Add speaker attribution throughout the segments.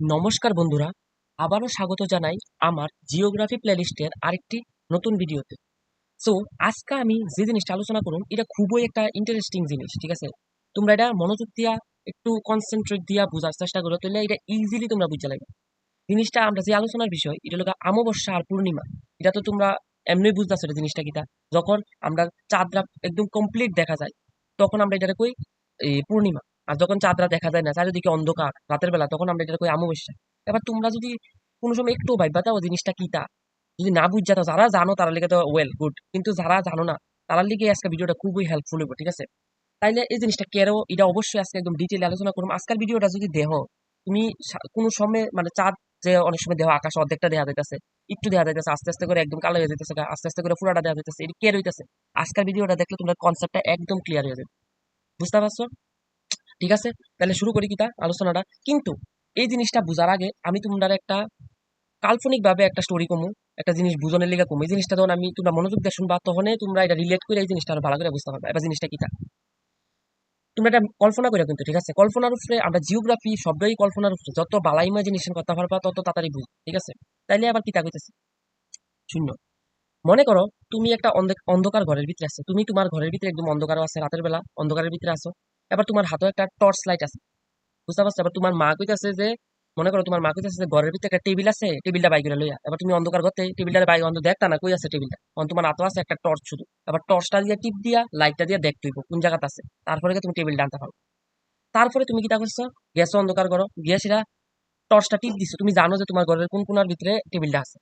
Speaker 1: নমস্কার বন্ধুরা, আবারও স্বাগত জানাই আমার জিওগ্রাফি প্লেলিস্টের আরেকটি নতুন ভিডিওতে। সো আজকে আমি যে জিনিসটা আলোচনা করুন, এটা খুবই একটা ইন্টারেস্টিং জিনিস, ঠিক আছে? তোমরা এটা মনোযোগ দিয়া, একটু কনসেন্ট্রেট দিয়া বোঝার চেষ্টা করো, তাহলে এটা ইজিলি তোমরা বুঝতে লাগবে জিনিসটা আমরা যে আলোচনার বিষয়, এটা হলো অমাবস্যা আর পূর্ণিমা। এটা তো তোমরা এমনি বুঝতেছো এটা জিনিসটা কিটা যখন আমরা চাঁদরা একদম কমপ্লিট দেখা যায়, তখন আমরা এটাকে কই? পূর্ণিমা। আর যখন চাঁদরা দেখা যায় না চারিদিকে অন্ধকার, রাতের বেলা, তখন আমরা এটা কই অমাবস্যা। এবার তোমরা যদি কোনো সময় একটু ভাইবা তাও জিনিসটা কিটা যদি না বুঝ যাতো যারা জানো তারা লিগে তো ওয়েল গুড কিন্তু যারা জানো না তারার লিগে আজকে ভিডিওটা খুবই হেল্পফুল হইব, ঠিক আছে? তাইলে এই জিনিসটা কেরো, এটা অবশ্যই আজকে একদম ডিটেল আলোচনা করুন আজকের ভিডিওটা যদি দেহ, তুমি কোনো সময় মানে চাঁদ যে অনেক সময় দেহ, আকাশ অর্ধেকটা দেখা যাইতেছে, একটু দেখা যাইতেছে, আস্তে আস্তে করে একদম কালো হয়ে যাইতেছে আস্তে আস্তে করে পুরাটা দেখা যাইতেছে, এটা কেয়ার হইতেছে। আজকের ভিডিওটা দেখলে তোমার কনসেপ্টটা একদম ক্লিয়ার হয়ে যাবে। বুঝতে পারছ? ঠিক আছে? তাহলে শুরু করি কিতা আলোচনাটা। কিন্তু এই জিনিসটা বোঝার আগে আমি তোমরা একটা কাল্পনিকভাবে একটা স্টোরি কমু, একটা জিনিস বুঝনের লেগে কমু। এই জিনিসটা যখন আমি তোমরা মনোযোগ দিয়ে শুনবা, তখনই তোমরা এটা রিলেট করে এই জিনিসটা আরও ভালো করে বুঝতে পারবে। এবার জিনিসটা কিতা তোমরা এটা কল্পনা করে কিন্তু, ঠিক আছে? কল্পনার উপরে আমরা জিওগ্রাফি শব্দই কল্পনার উপরে যত বালা ইমাজিনেশন কথা পারবা তত তাড়াতাড়ি বুঝ, ঠিক আছে? তাইলে আবার কিতা কইতেছি? শূন্য। মনে করো, তুমি একটা অন্ধ- অন্ধকার ঘরের ভিতরে আছো। তুমি তোমার ঘরের ভিতরে একদম অন্ধকার আছে, রাতের বেলা অন্ধকারের ভিতরে আছো। এবার তোমার হাতে একটা টর্চ লাইট আছে। বুঝতে পারছ? এবার তোমার মা কইতাছে যে, মনে করো তোমার মা কইতাছে যে, ঘরের ভিতরে একটা টেবিল আছে টেবিলটা বাই করে লইয়া। এবার তুমি অন্ধকার ঘরতে টেবিলটা বাই অন্ধ দেখতা না, কই আছে টেবিলটা কারণ তোমার হাতে আছে একটা টর্চ শুধু। এবার টর্চটা দিয়ে টিপ দিয়া লাইটটা দিয়ে দেখতে হইব কোন জায়গাতে আছে। তারপরে তুমি টেবিলটা আনতে পারো। তারপরে তুমি কিটা করছ? গ্যাস অন্ধকার করো গ্যাসেরা টর্চটা টিপ দিছো। তুমি জানো যে তোমার ঘরের কোন কোনার ভিতরে টেবিলটা আছে।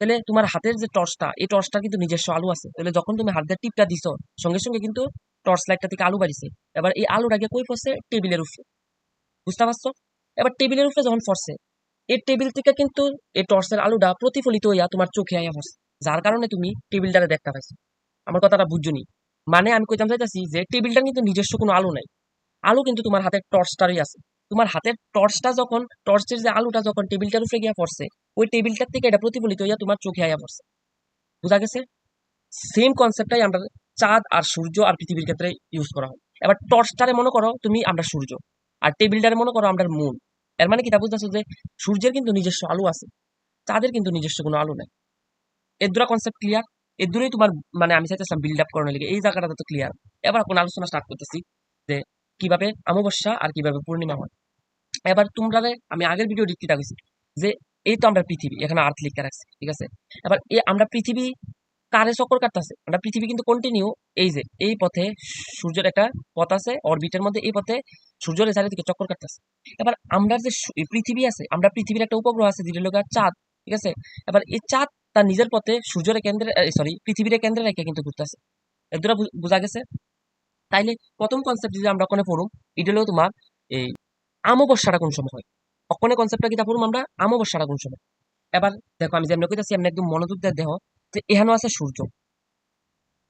Speaker 1: তাহলে তোমার হাতের যে টর্চটা এই টর্চটা কিন্তু নিজস্ব আলু আছে। তাহলে যখন তুমি হাত দিয়ে টিপটা দিছো, সঙ্গে সঙ্গে কিন্তু টর্চ লাইটটা থেকে আলু বাড়িছে। এবার এই আলুটা গিয়ে কই পড়ছে? টেবিলের উপরে। বুঝতে পারছ? এবার টেবিলের উপরে যখন পড়ছে, এই টেবিল থেকে কিন্তু এই টর্চের আলুটা প্রতিফলিত হইয়া তোমার চোখে আইয়া পড়ছে। যার কারণে তুমি টেবিলটারে দেখতে পাইছো। আমার কথাটা বুঝছনি মানে আমি কইতাম চাইতাছি যে টেবিলটার কিন্তু নিজস্ব কোনো আলু নাই। আলু কিন্তু তোমার হাতের টর্চটারই আছে। তোমার হাতের টর্চটা যখন টর্চের যে আলুটা যখন টেবিলটার উপরে গিয়া পড়ছে, ওই টেবিলটার থেকে এটা প্রতিফলিত হইয়া তোমার চোখে আইয়া পড়ছে। বুঝা গেছে? সেম কনসেপ্টটাই আমরা চাঁদ আর সূর্য আর পৃথিবীর ক্ষেত্রে ইউজ করা হয়। এবার টর্চটারে মনে করো তুমি আমরা সূর্য, আর টেবিলটারে মনে করো আমরা মুন এর মানে কি তা বুঝতেছো যে সূর্যের কিন্তু নিজস্ব আলু আছে, চাঁদের কিন্তু নিজস্ব কোনো আলু নাই। এর দুটা কনসেপ্ট ক্লিয়ার এর দূরেই তোমার মানে আমি চাইতেছিলাম বিল্ড আপ করানোর লিগে। এই জায়গাটা তো ক্লিয়ার এবার কোন আলোচনা স্টার্ট করতেছি যে কীভাবে অমাবস্যা আর কীভাবে পূর্ণিমা হয়। এবার তোমরা আমি আগের ভিডিও ডিটটা কইছি যে এই তো আমরা পৃথিবী, এখানে আর্থ লিখে রাখছি, ঠিক আছে? এবার এই আমরা পৃথিবী কারে চক্কর কাটতেছে? আমরা পৃথিবী কিন্তু কন্টিনিউ এই যে, এই পথে সূর্যের একটা পথ আছে অরবিটের মধ্যে এই পথে সূর্যের চারিদিকে চক্কর কাটতেছে। এবার আমরা যে পৃথিবী আছে, আমরা পৃথিবীর একটা উপগ্রহ আছে যেটা গিয়ে চাঁদ, ঠিক আছে? এবার এই চাঁদ তার নিজের পথে সূর্যের কেন্দ্রে সরি পৃথিবীর কেন্দ্রে রেখে কিন্তু ঘুরতেছে। এর দ্বারা বোঝা গেছে? তাইলে প্রথম কনসেপ্ট যদি আমরা ওখানে পড়ুম, এটা হলো তোমার এই অমাবস্যাটা কোন সময় হয়? ওখানে কনসেপ্টটা কিতা পড়ুম আমরা? অমাবস্যাটা কোন সময়? এবার দেখো, আমি যেমন কইতাছি, এমনি একদম মনোযোগ দিয়ে দেখো। যে এখানেও আছে সূর্য।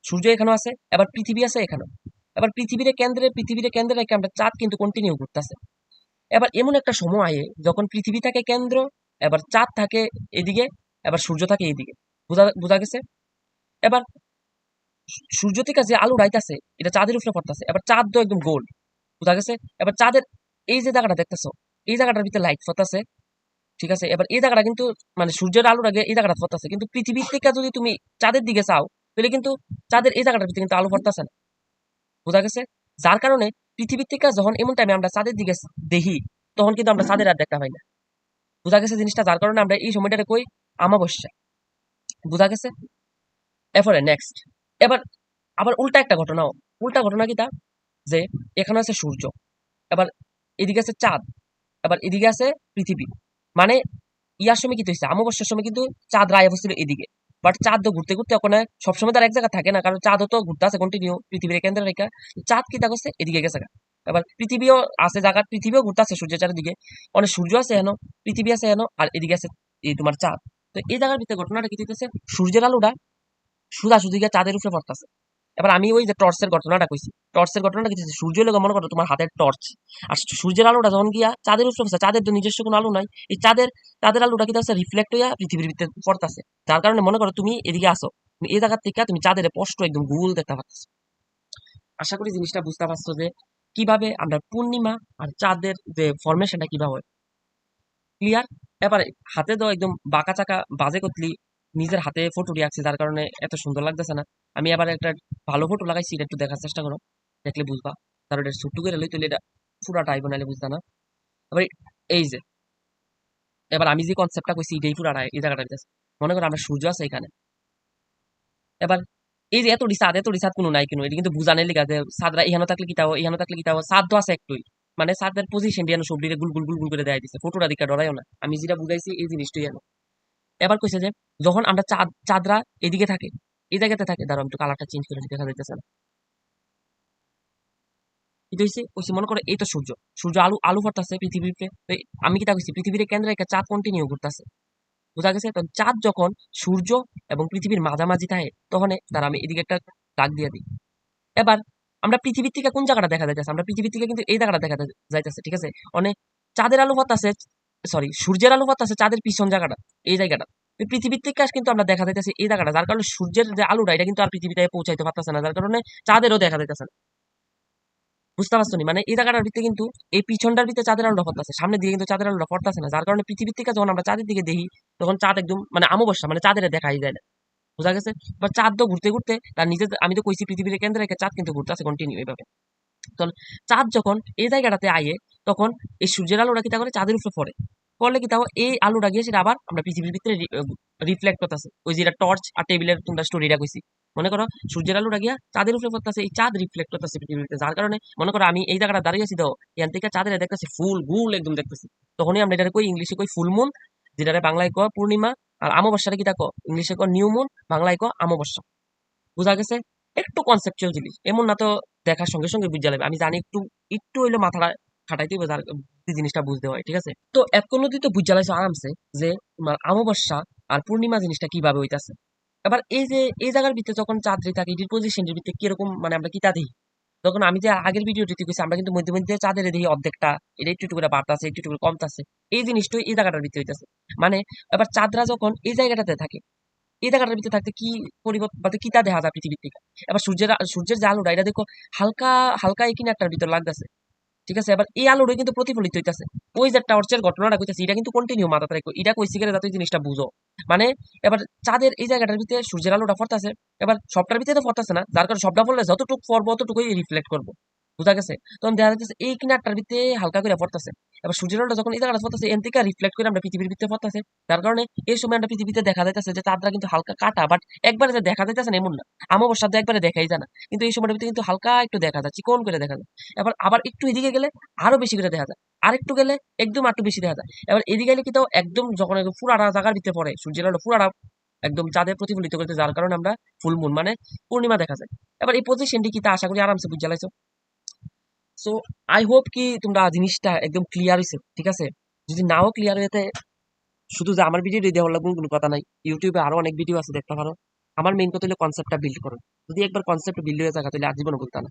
Speaker 1: সূর্য এখানেও আছে, এবার পৃথিবী আছে এখানেও। এবার পৃথিবীর কেন্দ্রে পৃথিবীর কেন্দ্রে রেখে আমরা চাঁদ কিন্তু কন্টিনিউ করতেছে। এবার এমন একটা সময় আয়ে, যখন পৃথিবী থাকে কেন্দ্র, এবার চাঁদ থাকে এদিকে, এবার সূর্য থাকে এইদিকে। বুঝা বুঝা গেছে? এবার সূর্য থেকে যে আলো রাইতাছে এটা চাঁদের উপরে পড়তেছে। এবার চাঁদ তো একদম গোল। বুঝা গেছে? এবার চাঁদের এই যে জায়গাটা দেখতেছো, এই জায়গাটার ভিতরে লাইট পড়তেছে ঠিক আছে? এবার এই জায়গাটা কিন্তু মানে সূর্যের আলোর আগে এই জায়গাটা পড়তেছে কিন্তু পৃথিবীর থেকে যদি তুমি চাঁদের দিকে চাও, তাহলে কিন্তু চাঁদের এই জায়গাটার ভিতরে কিন্তু আলো পড়তেছে না। বোঝা গেছে? যার কারণে পৃথিবীর থেকে যখন এমন টাইমে আমরা চাঁদের দিকে দেখি, তখন কিন্তু আমরা চাঁদের আর দেখা পাই না। বোঝা গেছে জিনিসটা? যার কারণে আমরা এই সময়টাকে কই? আমাবস্যা বোঝা গেছে? এরপরে নেক্সট এবার আবার উল্টা একটা ঘটনাও। উল্টা ঘটনা কি তা? যে এখানে আছে সূর্য। এবার এদিকে আছে চাঁদ। এবার এদিকে আছে পৃথিবী। মানে ইয়ার সময় কি হয়েছে অমাবস্যার সময় কিন্তু চাঁদ রায় বসছিল এদিকে। বাট চাঁদ তো ঘুরতে ঘুরতে ওখানে সবসময় তার এক জায়গা থাকে না, কারণ চাঁদও তো ঘুরতে আছে কন্টিনিউ পৃথিবীর কেন্দ্রে রেখা। চাঁদ কি করছে এদিকে গেছে। এবার পৃথিবীও আছে জায়গা, পৃথিবীও ঘুরতে আছে সূর্যের চারিদিকে। অনেক সূর্য আছে এনো পৃথিবী আছে এনো আর এদিকে আছে এই তোমার চাঁদ। তো এই জায়গার ভিতরে ঘটনাটা কি হইতেছে? সূর্যের আলোটা সুদা সুদি গিয়ে চাঁদের উপরে পড়তেছে। এবার আমি ওই যে টর্চের ঘটনাটা কইছি। টর্চের ঘটনাটা কি হইতেছে? সূর্য লোক মনে করো তোমার হাতের টর্চ আর সূর্যের আলোটা যখন গিয়া চাঁদের পড়ছে চাঁদের তো নিজস্ব কোনো আলো নাই। এই চাঁদের চাঁদের আলোটা কি হচ্ছে রিফ্লেক্ট হইয়া পৃথিবীর ভিতরে পড়তেছে। যার কারণে মনে করো তুমি এদিকে আসো এই জায়গার থেকে তুমি চাঁদের স্পষ্ট একদম গুল দেখতে পাচ্ছ আশা করি জিনিসটা বুঝতে পারছ যে কীভাবে আমরা পূর্ণিমা আর চাঁদের যে ফরমেশনটা কীভাবে হয়। ক্লিয়ার এবারে হাতে তো একদম বাঁকা চাকা বাজে করতলি নিজের হাতে ফটো রাখছি যার কারণে এত সুন্দর লাগতেছে না। আমি আবার একটা ভালো ফটো লাগাইছি, এটা একটু দেখার চেষ্টা করো, দেখলে বুঝবা। কারণ এটা ছোট্ট করে লই তুলে এটা পুরাটা আইব, নাহলে বুঝবা না। এবার এই যে, এবার আমি যে কনসেপ্টটা কইছি, এটাই পুরাটা, এই জায়গাটা মনে করো আমরা সূর্য আছে এখানে। এবার এই যে এত রিসাদ এত রিসাদ কোনো নাই কোনো? এটা কিন্তু বুঝানোর লিগা যে সাদরা ইহানো থাকলে কি তাও ইহানো থাকলে কি তাও সাদ তো আছে একটুই। মানে সাদের পজিশন দিয়ে সবজিরে গুল গুল গুল গুল করে দেয় দিছে ফটোটা দিকে ডরাইও না। আমি যেটা বুঝাইছি, এই জিনিসটাই জানো এবার কইছে যে, যখন আমরা চাঁদ, চাঁদরা এদিকে থাকে, এই জায়গাতে থাকে আমি একটু কালারটা চেঞ্জ করে দেখা যাইতেছে না। এটা হচ্ছে কইছি, মনে করো এই তো সূর্য সূর্য আলু আলু ভরতাছে পৃথিবীতে। তো আমি কি তা কইছি? পৃথিবীর কেন্দ্রে একটা চাঁদ কন্টিনিউ ঘুরতাছে। বোঝা গেছে? তো চাঁদ যখন সূর্য এবং পৃথিবীর মাঝামাঝি থাকে, তখন তার আমি এদিকে একটা দাগ দিয়ে দিই। এবার আমরা পৃথিবীর থেকে কোন জায়গাটা দেখা যাইতেছে? আমরা পৃথিবীর থেকে কিন্তু এই জায়গাটা দেখা যাইতেছে, ঠিক আছে? অনেক চাঁদের আলো আছে সরি সূর্যের আলো আছে চাঁদের পিছন জায়গাটা, এই জায়গাটা। পৃথিবীর থেকে আস কিন্তু আমরা দেখা যাইতেছে এই জায়গাটা, যার কারণে সূর্যের যে আলোটা, এটা কিন্তু আর পৃথিবীতে পৌঁছাইতে পারতেছে না, যার কারণে চাঁদেরও দেখা যাইতেছে না। বুঝতে পারছ নি? মানে এই জায়গাটার ভিতরে কিন্তু, এই পিছনটার ভিতরে চাঁদের আলোটা পড়তেছে সামনে দিকে কিন্তু চাঁদের আলোটা পড়তেছে না, যার কারণে পৃথিবীর থেকে যখন আমরা চাঁদের দিকে দেখি, তখন চাঁদ একদম মানে অমাবস্যা মানে চাঁদের দেখাই যায় না। বোঝা গেছে? বা চাঁদ তো ঘুরতে ঘুরতে, তার নিজে আমি তো কইছি পৃথিবীর কেন্দ্রে চাঁদ কিন্তু ঘুরতেছে কন্টিনিউ এইভাবে তখন চাঁদ যখন এই জায়গাটাতে আয়ে, তখন এই সূর্যের আলোটা কি তা করে চাঁদের উপরে পড়ে। পড়লে কি তাও এই আলোটা গিয়ে সেটা আবার আমরা পৃথিবীর ভিতরে রিফ্লেক্ট করতেছে। ওই যেটা টর্চ আর টেবিলের তোমরা স্টোরিটা কইছি। মনে করো সূর্যের আলোটা গিয়া চাঁদের উপরে পড়তেছে, এই চাঁদ রিফ্লেক্ট করতেছে পৃথিবীতে। যার কারণে মনে করো আমি এই জায়গাটা দাঁড়িয়ে আছি তো এখান থেকে চাঁদের দেখতেছি, ফুল, গুল একদম দেখতেছি। তখনই আমরা এটা কই ইংলিশে কই ফুল মুন যেটারে বাংলায় কয় পূর্ণিমা, আর অমাবস্যাটা কি দেখো ইংলিশে কয় নিউ মুন বাংলায় কয় অমাবস্যা। বুঝা গেছে? একটু কনসেপচুয়াল জিনিস। এমন না তো দেখার সঙ্গে সঙ্গে বুঝা যাবে আমি জানি একটু একটু হইল মাথাটা খাটাইতে হবে জিনিসটা বুঝতে হয়, ঠিক আছে? তো এখন নদী তো বুঝা লাগছে আরামসে যে তোমার অমাবস্যা আর পূর্ণিমা জিনিসটা কীভাবে হইতাছে। এবার এই যে, এই জায়গার ভিতরে যখন চাঁদরি থাকে, এটির পজিশনের ভিতরে কীরকম মানে আমরা কিতা দিই তখন আমি যে আগের ভিডিওটিতে কইছি, আমরা কিন্তু মধ্যে মধ্যে চাঁদের দেখি অর্ধেকটা, এটা একটু একটু করে বাড়তাছে, একটু একটু কমতাছে। এই জিনিসটা এই জায়গাটার ভিতরে হইতাছে। মানে এবার চাঁদরা যখন এই জায়গাটাতে থাকে এই জায়গাটার ভিতরে থাকতে কি পরিবর্তন বা কিতা দেখা যায় পৃথিবীর থেকে এবার সূর্যের সূর্যের যে আলোটা, এটা দেখো হালকা হালকা এই কিনারটার ভিতর লাগতেছে। ঠিক আছে? এবার এই আলোটা কিন্তু প্রতিফলিত হইতেছে। ওই যে টর্চের ঘটনাটা কইতাছে, এটা কিন্তু কন্টিনিউ মাথা রাখো এটা কইছি গেলে যাতে জিনিসটা বুঝো। মানে এবার চাঁদের এই জায়গাটার ভিতরে সূর্যের আলোটা ফরতাছে। এবার সবটার ভিতরে তো ফরতাছে না। যার কারণে সবটা পড়লে যতটুকু পড়ব ততটুকুই রিফ্লেক্ট করব। বুঝা গেছে? তখন দেখা যাচ্ছে এই কিনারটার ভিতরে হালকা করে পড়তাছে। এবার সূর্যের আলোটা যখন এই জায়গাটা পড়তাছে, এন থেকে রিফ্লেক্ট করে আমরা পৃথিবীর ভিতরে পড়তাছে। যার কারণে এই সময় আমরা পৃথিবীতে দেখা যাইতেছে যে চাঁদরা কিন্তু হালকা কাটা বাট একবারে যে দেখা যাইতেছে এমন না। অমাবস্যা তো একবারে দেখাই যায় না। কিন্তু এই সময়টার ভিতরে কিন্তু হালকা একটু দেখা যায়, চিকন করে দেখা যায়। এবার আবার একটু এদিকে গেলে আরও বেশি করে দেখা যায়। আর একটু গেলে একদম একটু বেশি দেখা যায়। এবার এদিকে গেলে কি তাও একদম যখন পুরাটা জায়গার ভিতরে পড়ে, সূর্যের আলো পুরাটা একদম চাঁদে প্রতিফলিত করতে যার কারণে আমরা ফুল মুন মানে পূর্ণিমা দেখা যায়। এবার এই পজিশনটি কি তা আশা করি আরামসে বুঝে লাইছো। সো আই হোপ কি তোমরা জিনিসটা একদম ক্লিয়ার হয়েছে ঠিক আছে? যদি নাও ক্লিয়ার হয়েছে শুধু যে আমার ভিডিও দেওয়ার লাগবে কোনো কথা নাই। ইউটিউবে আরও অনেক ভিডিও আছে, দেখতে পারো। আমার মেইন কথা হলো কনসেপ্টটা বিল্ড করো। যদি একবার কনসেপ্ট বিল্ড হয়ে থাকে তাহলে আজীবন বলতে না।